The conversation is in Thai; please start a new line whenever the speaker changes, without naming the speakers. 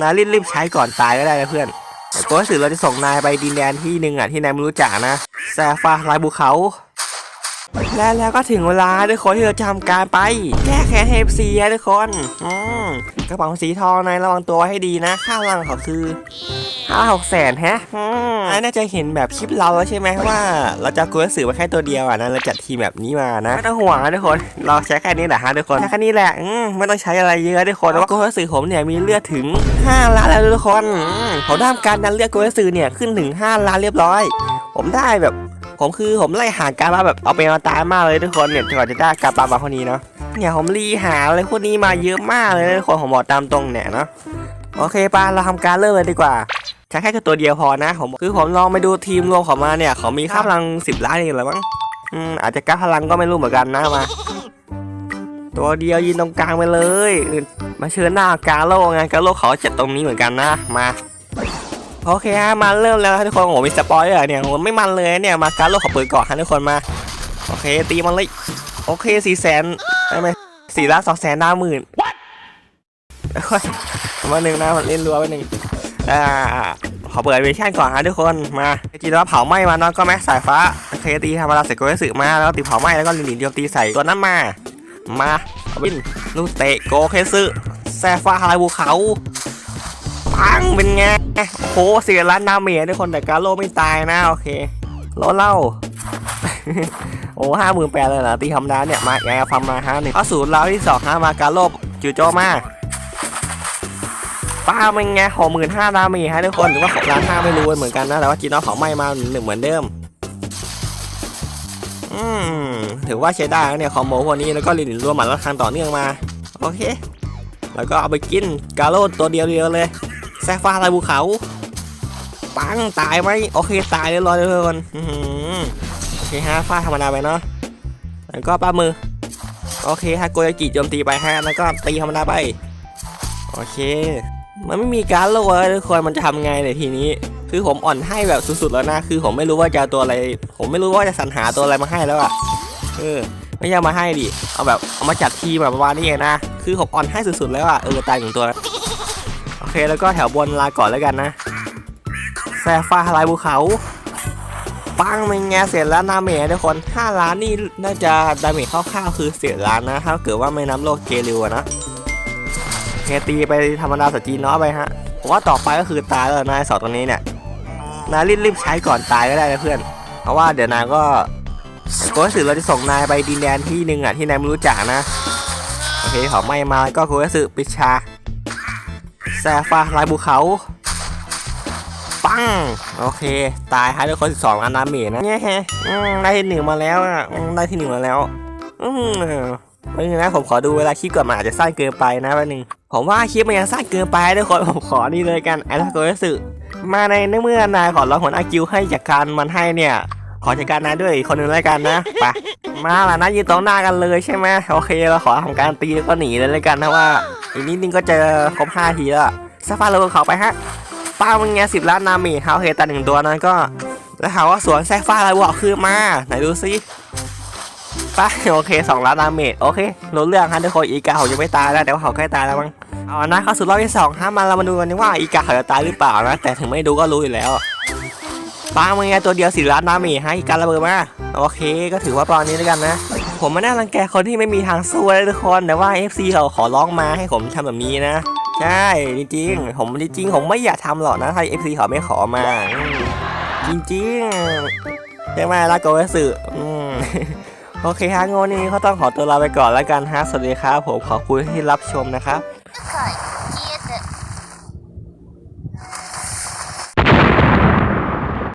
นายรีบๆใช้ก่อนตายก็ได้นะเพื่อนแต่ก็สื่อเราจะส่งนายไปดินแดนที่หนึ่งอะที่นายไม่รู้จักนะแซฟาลายบุเขา และแล้วก็ถึงเวลาทุกคนที่เราจะทำการไป แก้แค้นเฮฟซีทุกคนอืมกระป๋าสีทองนายระวังตัวไว้ให้ดีนะค่ารังเขาคือห้าหกแสนแฮะอืมนน่าจะเห็นแบบคลิปเราแล้วใช่ไหมว่า เราจะกลัวสื่อมาแค่ตัวเดียวอะนะเราจัดทีมแบบนี้มานะไม่ต้องห่วงทุกคน เราใช้แค่นี้แหละฮะทุกคนแค่นี้แหละไม่ต้องใช้อะไรเยอะทุกคนเพราะว่ากลัวสื่อผมเนี่ยมีเลือดถึง 5 ล้านแล้วทุกคนอืมผมได้ทำการดันเลือดกลัวสื่อเนี่ยขึ้นถึง 5 ล้านเรียบร้อย ผมได้แบบ ผมคือผมไล่หาการมาแบบเอาไปมาตายมากเลยทุกคนเนี่ยก่อนจะได้กาปามาคนนี้เนาะเนี่ยผมรีหาอะไรพวกนี้มาเยอะมากเลยทุกคนผมบอกตามตรงเนี่ยเนาะโอเคปะเราทำการเริ่มเลยดีกว่าใช้แค่ตัวเดียวพอนะผมคือผมลองไปดูทีมรวมของมาเนี่ยเขามีค่าพลังสิบล้านเองหรอมั้งอืมอาจจะก้าพลังก็ไม่รู้เหมือนกันนะมาตัวเดียวยืนตรงกลางไปเลย มาเชิญหน้ากาโลไงกาโลเขาจัดตรงนี้เหมือนกันนะมา โอเคฮะมาเริ่มแล้วนะทุกคนโอ้โหมีสปอยเลอร์เนี่ยโอ้โหไม่มันเลยเนี่ยมาการโลกขอเปิดก่อนฮะทุกคนมาโอเคตีมันเลยโอเคสี่แสนได้ไหมสี่ล้านสองแสนห้าหมื่นค่อยมาหนึ่งนะมันเล่นรัวไปหนึ่งอ่าขอเปิดเวอร์ชันก่อนฮะทุกคนมาจริงๆแล้วเผาไหม้มาเนาะก็แม็กสายฟ้าโอเคตีธรรมดาใส่โกยสึมาแล้วตีเผาไหม้แล้วก็ลินเดียวตีใส่ตัวนั้นมามาวินลูกเตะโกเคสึแซฟ้าฮาราภูเขา ปังเป็นไงโอ้โหเสียล้านดาเมจทุกคนแต่กาโลไม่ตายนะโอเคโลเล่าโอ้ห้าหมื่นแปดเลยเหรอตีธรรมดาเนี่ยมาแอบฟังมาฮะหนึ่งเอาศูนย์เราที่สองฮะมากาโลจู่โจมาป้าเป็นไงหกหมื่นห้าดาเมจฮะทุกคนหรือว่าหกล้านห้าไม่รู้เหมือนกันนะแต่ว่าจีนอของไม่มาหนึ่งเหมือนเดิมอืมถือว่าใช้ได้เนี่ยคอมโบพวกนี้แล้วก็ลินรวมหมัดละครั้งต่อเนื่องมา โอเค แล้วก็เอาไปกินกาโลตัวเดียวเดียวเลย แซฟฟ้าลายภูเขาปังตายไหมโอเคตายเรียบร้อยเลยทุกคนอื้อหือโอเคฮะฟ้าธรรมดาไปเนาะแล้วก็ป้ามือ โอเคฮะโกยากิโจมตีไปฮะแล้วก็ตีธรรมดาไป โอเค มันไม่มีการโลเลยทุกคนมันจะทำไงเลยทีนี้ คือผมอ่อนให้แบบสุดๆแล้วนะ คือผมไม่รู้ว่าจะตัวอะไร ผมไม่รู้ว่าจะสรรหาตัวอะไรมาให้แล้วอะเออไม่ใช่เอามาให้ดิ เอาแบบเอามาจัดทีมแบบประมาณนี้เองนะ คือผมอ่อนให้สุดๆแล้วอะเออตายหนึ่งตัว เคแล้วก็แถวบนลาก่อนแล้วกันนะแซฟ้าลายภูเขา ปังเป็นไงเสียล้านดาเมจทุกคน5ล้านนี่น่าจะดาเมจคร่าวๆคือเสียล้านนะถ้าเกิดว่าไม่นับโลกเกลิวนะโอเคตีไปธรรมดาสจีน้อยไปฮะผมว่าต่อไปก็คือตายแล้วนายสอตัวนี้เนี่ยนายรีบๆใช้ก่อนตายก็ได้นะเพื่อน เพราะว่าเดี๋ยวนายก็ก็สื่อเราจะส่งนายไปดินแดนที่หนึ่งอะที่นายไม่รู้จักนะโอเคขาไม่มาก็คุยสื่อปิชา แซฟาลายภูเขา ปัง โอเค ตายฮะทุกคนสองอันดาเมจนะเนี่ยฮะได้ที่หนึ่งมาแล้วอะได้ที่หนึ่งมาแล้ว อืมนะผมขอดูเวลาคลิปก่อนมันอาจจะสั้นเกินไปนะแป๊บนึงผมว่าคลิปมันยังสั้นเกินไปทุกคนผมขอนี่เลยกันไอ้ทักโกยสึมาในเมื่อนายขอร้องหัวหน้ากิวให้จัดการมันให้เนี่ยขอจัดการนายด้วยคนหนึงแล้วกันนะไปมาล่ะนะยืนตรงหน้ากันเลยใช่ไหมโอเคเราขอทำการตีแล้วก็หนีเลยแล้วกันนะว่า อีกนิดนึงก็จะครบห้าทีแล้วสฟาเราเขาไปฮะป้ามึงไงสิบล้านนามีเขาโอเคแต่หนึ่งตัวนั้นก็แล้วหาว่าสวนแซฟ้าอะไรวะคือมา ไหนดูซิป้าโอเคสองล้านดาเมจโอเครู้เรื่องฮะทุกคนอีกาเขายังไม่ตายแล้วแต่ว่าเขาใกล้ตายแล้วมั้งเอานะเข้าสู่รอบที่สองฮะมาเรามาดูกันว่าอีกาเขาจะตายหรือเปล่านะแต่ถึงไม่ดูก็รู้อยู่แล้วป้ามึงไงตัวเดียวสี่ล้านดาเมจฮะอีการะเบิดมาโอเค ก็ถือว่าตอนนี้แล้วกันนะ ผมไม่น่ารังแกคนที่ไม่มีทางสู้เลยทุกคนแต่ว่า FC เขาขอร้องมาให้ผมทำแบบนี้นะ ใช่จริงๆผมจริงๆผมไม่อยากทำหรอกนะถ้า FC เขาไม่ขอมา จริงๆใช่ไหมรักโกเวสึอืมโอเคฮะโงนนี้ก็ต้องขอตัวลาไปก่อนแล้วกันฮะสวัสดีครับผมขอบคุณที่รับชมนะครับ